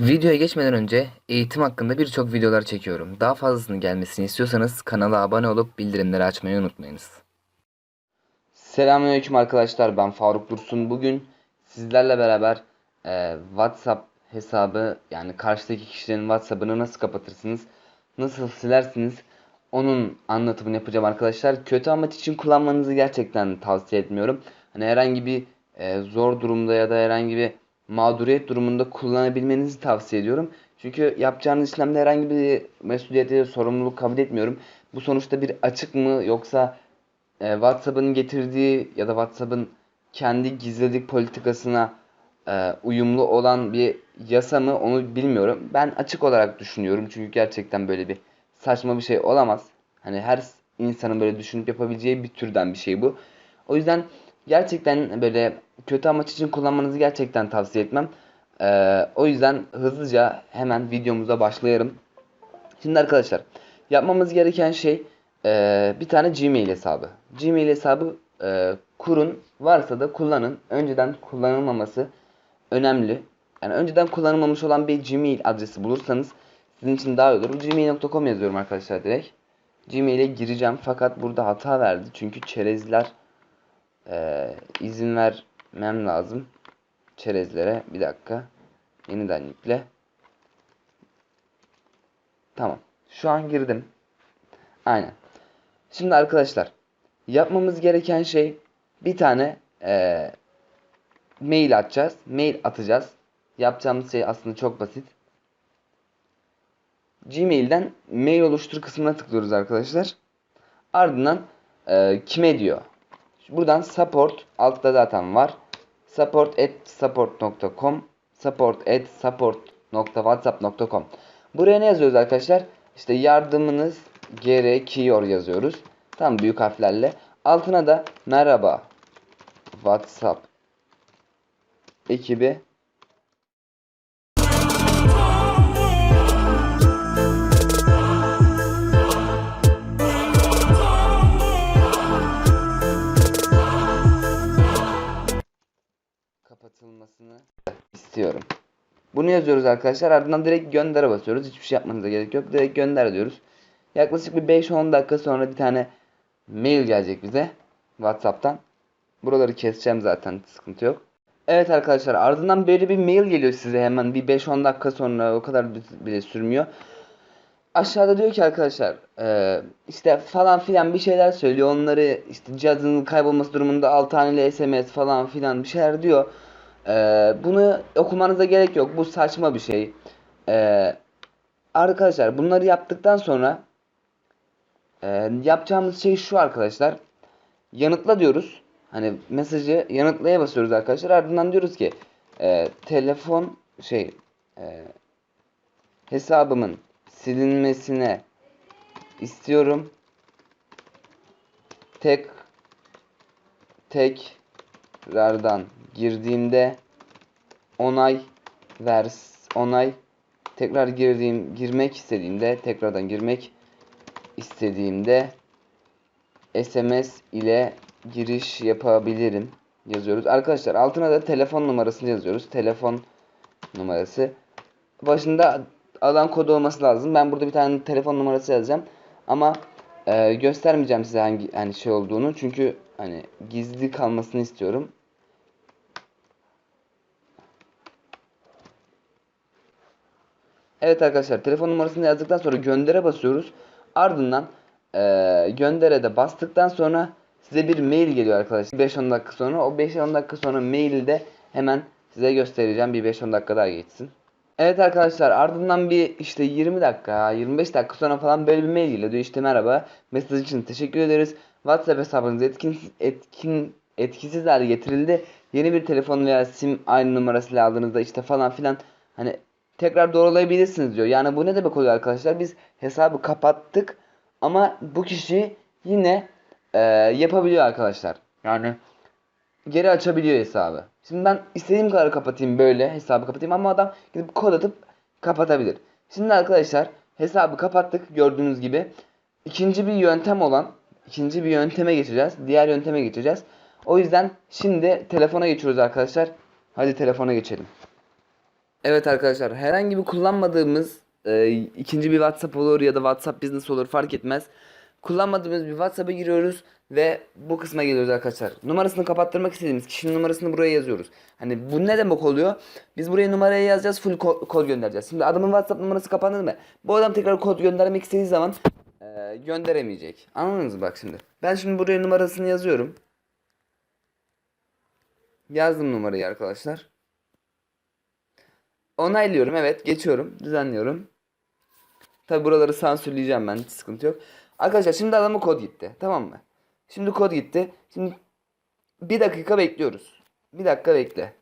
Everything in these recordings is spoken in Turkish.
Videoya geçmeden önce eğitim hakkında birçok videolar çekiyorum. Daha fazlasının gelmesini istiyorsanız kanala abone olup bildirimleri açmayı unutmayınız. Selamünaleyküm arkadaşlar ben Faruk Dursun. Bugün sizlerle beraber e, WhatsApp hesabı yani karşıdaki kişilerin WhatsApp'ını nasıl kapatırsınız, nasıl silersiniz onun anlatımını yapacağım arkadaşlar. Kötü amaç için kullanmanızı gerçekten tavsiye etmiyorum. Hani herhangi bir e, zor durumda ya da herhangi bir mağduriyet durumunda kullanabilmenizi tavsiye ediyorum. Çünkü yapacağınız işlemde herhangi bir mesuliyet sorumluluk kabul etmiyorum. Bu sonuçta bir açık mı yoksa e, WhatsApp'ın getirdiği ya da WhatsApp'ın kendi gizlilik politikasına e, uyumlu olan bir yasa mı onu bilmiyorum. Ben açık olarak düşünüyorum çünkü gerçekten böyle bir saçma bir şey olamaz. Hani her insanın böyle düşünüp yapabileceği bir türden bir şey bu. O yüzden gerçekten böyle kötü amaç için kullanmanızı gerçekten tavsiye etmem. Ee, o yüzden hızlıca hemen videomuza başlayalım. Şimdi arkadaşlar yapmamız gereken şey e, bir tane Gmail hesabı. Gmail hesabı e, kurun varsa da kullanın. Önceden kullanılmaması önemli. Yani önceden kullanılmamış olan bir Gmail adresi bulursanız sizin için daha iyi olur. Gmail.com yazıyorum arkadaşlar direkt. Gmail'e gireceğim fakat burada hata verdi. Çünkü çerezler e, izin vermem lazım. Çerezlere bir dakika. Yeniden yükle. Tamam. Şu an girdim. Aynen. Şimdi arkadaşlar yapmamız gereken şey bir tane e, mail atacağız. Mail atacağız. Yapacağımız şey aslında çok basit. Gmail'den mail oluştur kısmına tıklıyoruz arkadaşlar. Ardından e, kime diyor. Buradan support altta zaten var. support at support.com support at support.whatsapp.com Buraya ne yazıyoruz arkadaşlar? İşte yardımınız gerekiyor yazıyoruz. Tam büyük harflerle. Altına da merhaba WhatsApp ekibi Bunu yazıyoruz arkadaşlar. Ardından direkt göndere basıyoruz. Hiçbir şey yapmanıza gerek yok. Direkt gönder diyoruz. Yaklaşık bir 5-10 dakika sonra bir tane mail gelecek bize. Whatsapp'tan. Buraları keseceğim zaten. Sıkıntı yok. Evet arkadaşlar ardından böyle bir mail geliyor size hemen bir 5-10 dakika sonra o kadar bile sürmüyor. Aşağıda diyor ki arkadaşlar e, işte falan filan bir şeyler söylüyor. Onları işte cihazının kaybolması durumunda 6 haneli SMS falan filan bir şeyler diyor. E, bunu okumanıza gerek yok. Bu saçma bir şey. E, arkadaşlar bunları yaptıktan sonra e, yapacağımız şey şu arkadaşlar. Yanıtla diyoruz. Hani mesajı yanıtlaya basıyoruz arkadaşlar. Ardından diyoruz ki e, telefon şey e, hesabımın silinmesine istiyorum. Tek tekrardan girdiğimde onay vers onay tekrar girdiğim girmek istediğimde tekrardan girmek istediğimde SMS ile giriş yapabilirim yazıyoruz. Arkadaşlar altına da telefon numarasını yazıyoruz. Telefon numarası. Başında alan kodu olması lazım. Ben burada bir tane telefon numarası yazacağım. Ama e, göstermeyeceğim size hangi hani şey olduğunu. Çünkü hani gizli kalmasını istiyorum. Evet arkadaşlar telefon numarasını yazdıktan sonra göndere basıyoruz. Ardından e, göndere de bastıktan sonra size bir mail geliyor arkadaşlar. 5-10 dakika sonra. O 5-10 dakika sonra maili de hemen size göstereceğim. Bir 5-10 dakika daha geçsin. Evet arkadaşlar ardından bir işte 20 dakika 25 dakika sonra falan böyle bir mail geliyor. Diyor işte merhaba mesaj için teşekkür ederiz. WhatsApp hesabınız etkin, etkin, etkisiz hale getirildi. Yeni bir telefon veya sim aynı numarasıyla aldığınızda işte falan filan hani tekrar doğrulayabilirsiniz diyor. Yani bu ne demek oluyor arkadaşlar? Biz hesabı kapattık ama bu kişi yine e, yapabiliyor arkadaşlar. Yani geri açabiliyor hesabı. Şimdi ben istediğim kadar kapatayım böyle hesabı kapatayım ama adam gidip kod atıp kapatabilir. Şimdi arkadaşlar hesabı kapattık gördüğünüz gibi. İkinci bir yöntem olan ikinci bir yönteme geçeceğiz. Diğer yönteme geçeceğiz. O yüzden şimdi telefona geçiyoruz arkadaşlar. Hadi telefona geçelim. Evet arkadaşlar herhangi bir kullanmadığımız e, ikinci bir WhatsApp olur ya da WhatsApp Business olur fark etmez. Kullanmadığımız bir WhatsApp'a giriyoruz ve bu kısma geliyoruz arkadaşlar. Numarasını kapattırmak istediğimiz kişinin numarasını buraya yazıyoruz. Hani bu ne demek oluyor? Biz buraya numarayı yazacağız full ko- kod göndereceğiz. Şimdi adamın WhatsApp numarası kapandı mı? Bu adam tekrar kod göndermek istediği zaman e, gönderemeyecek. Anladınız mı bak şimdi? Ben şimdi buraya numarasını yazıyorum. Yazdım numarayı arkadaşlar. Onaylıyorum evet geçiyorum düzenliyorum. Tabi buraları sansürleyeceğim ben hiç sıkıntı yok. Arkadaşlar şimdi adamın kod gitti tamam mı? Şimdi kod gitti. Şimdi bir dakika bekliyoruz. Bir dakika bekle.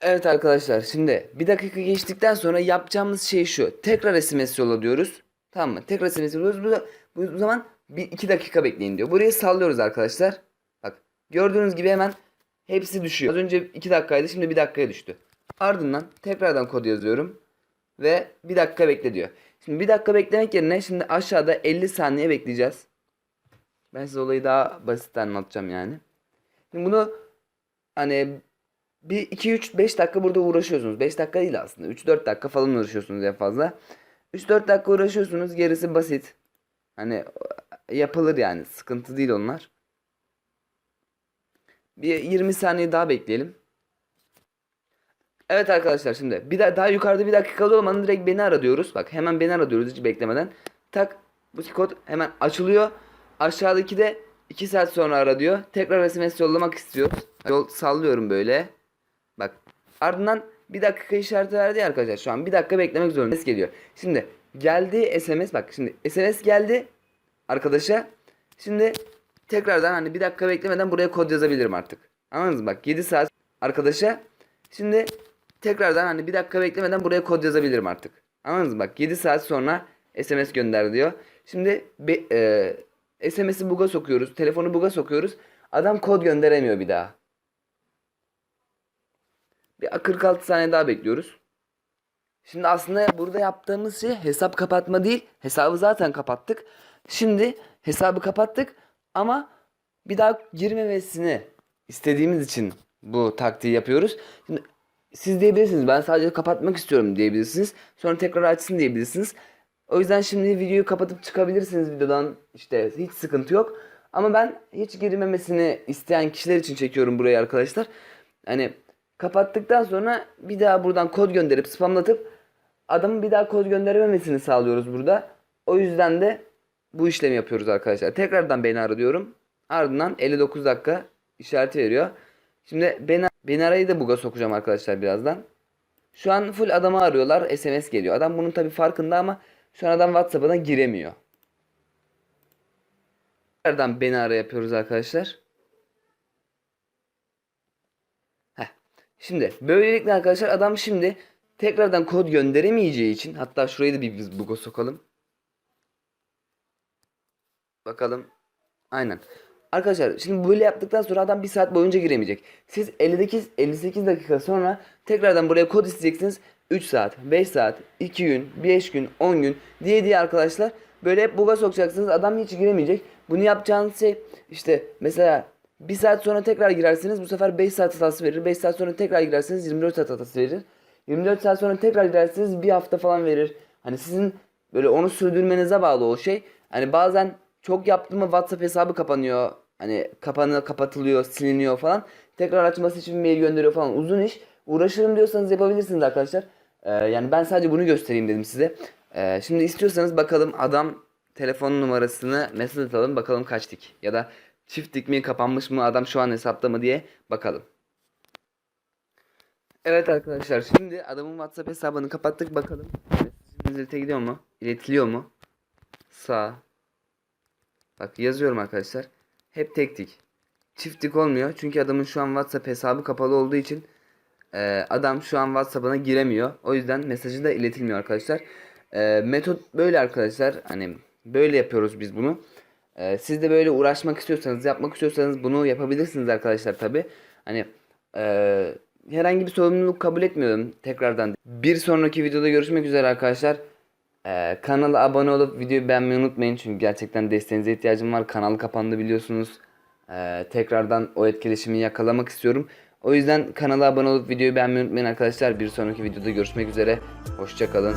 Evet arkadaşlar şimdi bir dakika geçtikten sonra yapacağımız şey şu. Tekrar SMS yolla diyoruz. Tamam mı? Tekrar SMS yolluyoruz. Bu, bu, bu zaman bir iki dakika bekleyin diyor. Burayı sallıyoruz arkadaşlar. Bak gördüğünüz gibi hemen hepsi düşüyor. Az önce 2 dakikaydı şimdi 1 dakikaya düştü. Ardından tekrardan kod yazıyorum. Ve bir dakika bekle diyor. Şimdi bir dakika beklemek yerine şimdi aşağıda 50 saniye bekleyeceğiz. Ben size olayı daha basit anlatacağım yani. Şimdi bunu hani bir 2 3 5 dakika burada uğraşıyorsunuz. 5 dakika değil aslında. 3 4 dakika falan uğraşıyorsunuz en fazla. 3 4 dakika uğraşıyorsunuz. Gerisi basit. Hani yapılır yani. Sıkıntı değil onlar. Bir 20 saniye daha bekleyelim. Evet arkadaşlar şimdi bir daha, daha yukarıda bir dakikalı olmanın direkt beni ara diyoruz. Bak hemen beni ara diyoruz hiç beklemeden. Tak bu kod hemen açılıyor. Aşağıdaki de 2 saat sonra ara diyor. Tekrar SMS yollamak istiyoruz. Yol sallıyorum böyle. Bak ardından bir dakika işareti verdi ya arkadaşlar. Şu an bir dakika beklemek zorundayız geliyor. Şimdi geldi SMS bak şimdi SMS geldi arkadaşa. Şimdi tekrardan hani bir dakika beklemeden buraya kod yazabilirim artık. Anladınız mı? Bak 7 saat arkadaşa. Şimdi tekrardan hani bir dakika beklemeden buraya kod yazabilirim artık. Anladınız mı? Bak 7 saat sonra SMS gönder diyor. Şimdi e, SMS'i buga sokuyoruz. Telefonu buga sokuyoruz. Adam kod gönderemiyor bir daha. Bir 46 saniye daha bekliyoruz. Şimdi aslında burada yaptığımız şey hesap kapatma değil. Hesabı zaten kapattık. Şimdi hesabı kapattık ama bir daha girmemesini istediğimiz için bu taktiği yapıyoruz. Şimdi siz diyebilirsiniz ben sadece kapatmak istiyorum diyebilirsiniz. Sonra tekrar açsın diyebilirsiniz. O yüzden şimdi videoyu kapatıp çıkabilirsiniz videodan. İşte hiç sıkıntı yok. Ama ben hiç girmemesini isteyen kişiler için çekiyorum burayı arkadaşlar. Hani kapattıktan sonra bir daha buradan kod gönderip spamlatıp adamın bir daha kod gönderememesini sağlıyoruz burada. O yüzden de bu işlemi yapıyoruz arkadaşlar. Tekrardan beni ara diyorum. Ardından 59 dakika işareti veriyor. Şimdi beni, beni arayı da buga sokacağım arkadaşlar birazdan. Şu an full adamı arıyorlar. SMS geliyor. Adam bunun tabi farkında ama şu an adam WhatsApp'ına giremiyor. Tekrardan beni ara yapıyoruz arkadaşlar. Heh. Şimdi böylelikle arkadaşlar adam şimdi tekrardan kod gönderemeyeceği için hatta şurayı da bir biz buga sokalım. Bakalım. Aynen. Arkadaşlar şimdi böyle yaptıktan sonra adam bir saat boyunca giremeyecek. Siz 58 58 dakika sonra tekrardan buraya kod isteyeceksiniz. 3 saat, 5 saat, 2 gün, 5 gün, 10 gün diye diye arkadaşlar böyle hep buga sokacaksınız. Adam hiç giremeyecek. Bunu yapacağınız şey işte mesela 1 saat sonra tekrar girersiniz. Bu sefer 5 saat hatası verir. 5 saat sonra tekrar girersiniz 24 saat hatası verir. 24 saat sonra tekrar girersiniz bir hafta falan verir. Hani sizin böyle onu sürdürmenize bağlı o şey. Hani bazen çok yaptığımda WhatsApp hesabı kapanıyor. Hani kapanıyor, kapatılıyor, siliniyor falan. Tekrar açması için mail gönderiyor falan. Uzun iş. Uğraşırım diyorsanız yapabilirsiniz arkadaşlar. Ee, yani ben sadece bunu göstereyim dedim size. Ee, şimdi istiyorsanız bakalım adam telefon numarasını mesaj atalım bakalım kaç tik. Ya da çift tik mi kapanmış mı adam şu an hesapta mı diye bakalım. Evet arkadaşlar şimdi adamın WhatsApp hesabını kapattık bakalım. Mesajımız ilete gidiyor mu? İletiliyor mu? Sağ. Bak yazıyorum arkadaşlar. Hep tek tik. Çift tik olmuyor. Çünkü adamın şu an WhatsApp hesabı kapalı olduğu için e, adam şu an WhatsApp'ına giremiyor. O yüzden mesajı da iletilmiyor arkadaşlar. E, metot böyle arkadaşlar. Hani böyle yapıyoruz biz bunu. E, siz de böyle uğraşmak istiyorsanız, yapmak istiyorsanız bunu yapabilirsiniz arkadaşlar tabi. Hani e, herhangi bir sorumluluk kabul etmiyorum tekrardan. Bir sonraki videoda görüşmek üzere arkadaşlar. Ee, kanala abone olup videoyu beğenmeyi unutmayın çünkü gerçekten desteğinize ihtiyacım var. Kanal kapandı biliyorsunuz. Ee, tekrardan o etkileşimi yakalamak istiyorum. O yüzden kanala abone olup videoyu beğenmeyi unutmayın arkadaşlar. Bir sonraki videoda görüşmek üzere. Hoşçakalın.